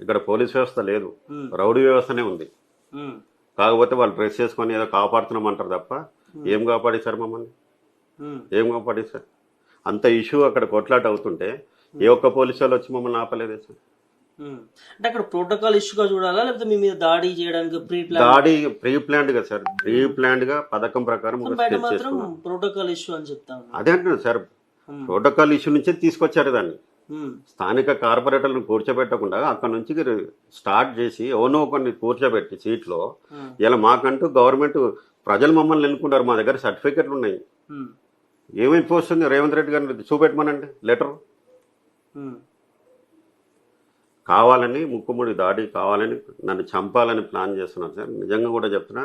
ఇక్కడ పోలీస్ వ్యవస్థ లేదు. రౌడీ వ్యవస్థనే ఉంది. కాకపోతే వాళ్ళు డ్రెస్ చేసుకొని ఏదో కాపాడుతున్నాం అంటారు తప్ప ఏం కాపాడేశారు మమ్మల్ని? ఏం కాపాడేశారు? అంత ఇష్యూ అక్కడ కొట్లాట అవుతుంటే ఏ ఒక్క పోలీసు వాళ్ళు వచ్చి మమ్మల్ని ఆపలేదే సార్. అంటే అక్కడ ప్రోటోకాల్ ఇష్యూగా చూడాలా? లేకపోతే మీ మీద దాడి చేయడానికి ప్రీ ప్లాన్? దాడి ప్రీ ప్లాన్డ్గా సార్. ప్రీ ప్లాన్డ్గా పథకం ప్రకారం ప్రోటోకాల్ ఇష్యూ అని చెప్తా ఉన్నారు అదే అంటున్నాను సార్. ప్రోటోకాల్ ఇష్యూ నుంచే తీసుకొచ్చారు దాన్ని. స్థానిక కార్పొరేటర్లను కూర్చోబెట్టకుండా అక్కడ నుంచి స్టార్ట్ చేసి ఎవనో కొన్ని కూర్చోబెట్టి సీట్లో ఇలా మాకంటూ గవర్నమెంట్ ప్రజలు మమ్మల్ని ఎన్నుకుంటారు. మా దగ్గర సర్టిఫికెట్లు ఉన్నాయి. ఉంది రేవంత్ రెడ్డి గారిని చూపెట్టమనండి. లెటర్. కావాలని ముక్కుముడి దాడి కావాలని నన్ను చంపాలని ప్లాన్ చేస్తున్నారు సార్. నిజంగా కూడా చెప్తున్నా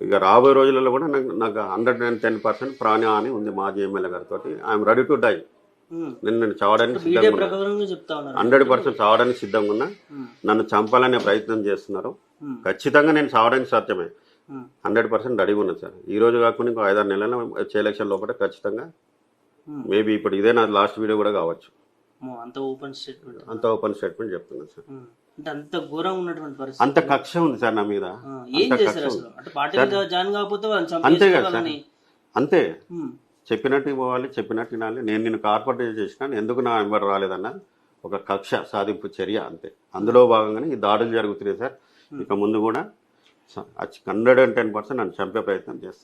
ఇక రాబోయే రోజులలో కూడా నాకు నాకు హండ్రెడ్ అండ్ టెన్ పర్సెంట్ ప్రాణహాని ఉంది మాజీ ఎమ్మెల్యే గారితో ఐఎమ్ రెడీ టు డై. నేను నేను చావడానికి సిద్ధంగా ఉన్నా. హండ్రెడ్ పర్సెంట్ చావడానికి సిద్ధంగా ఉన్నా. నన్ను చంపాలనే ప్రయత్నం చేస్తున్నారు. ఖచ్చితంగా నేను చావడానికి సాధ్యమే. హండ్రెడ్ పర్సెంట్ రెడీగా ఉన్నా సార్. ఈ రోజు కాకుండా ఇంకో ఐదారు నెలల వచ్చే ఎలక్షన్ లోపల ఖచ్చితంగా. మేబీ ఇప్పుడు ఇదే నా లాస్ట్ వీడియో కూడా కావచ్చు. అంత ఓపెన్ స్టేట్మెంట్. అంత ఓపెన్ స్టేట్మెంట్ చెప్తున్నాను సార్. అంటే అంత ఘోరంగా ఉన్నటువంటి పరిస్థితి. అంత కక్ష ఉంది సార్ నా మీద. ఏం అంత చేశారు కక్ష అసలు? ఉంది అంటే పార్టీలో జాయిన్ కాకపోతే వాళ్ళని అంతే కదా అంతే. చెప్పినట్టు పోవాలి చెప్పినట్టు వినాలి నేను నిన్ను కార్పొరేట్ చేసినా ఎందుకు నా వెంబడి రాలేదన్న ఒక కక్ష సాధింపు చర్య అంతే. అందులో భాగంగానే ఈ దాడులు జరుగుతున్నాయి సార్. ఇక ముందు కూడా హండ్రెడ్ అండ్ టెన్ పర్సెంట్ నన్ను చంపే ప్రయత్నం చేస్తాను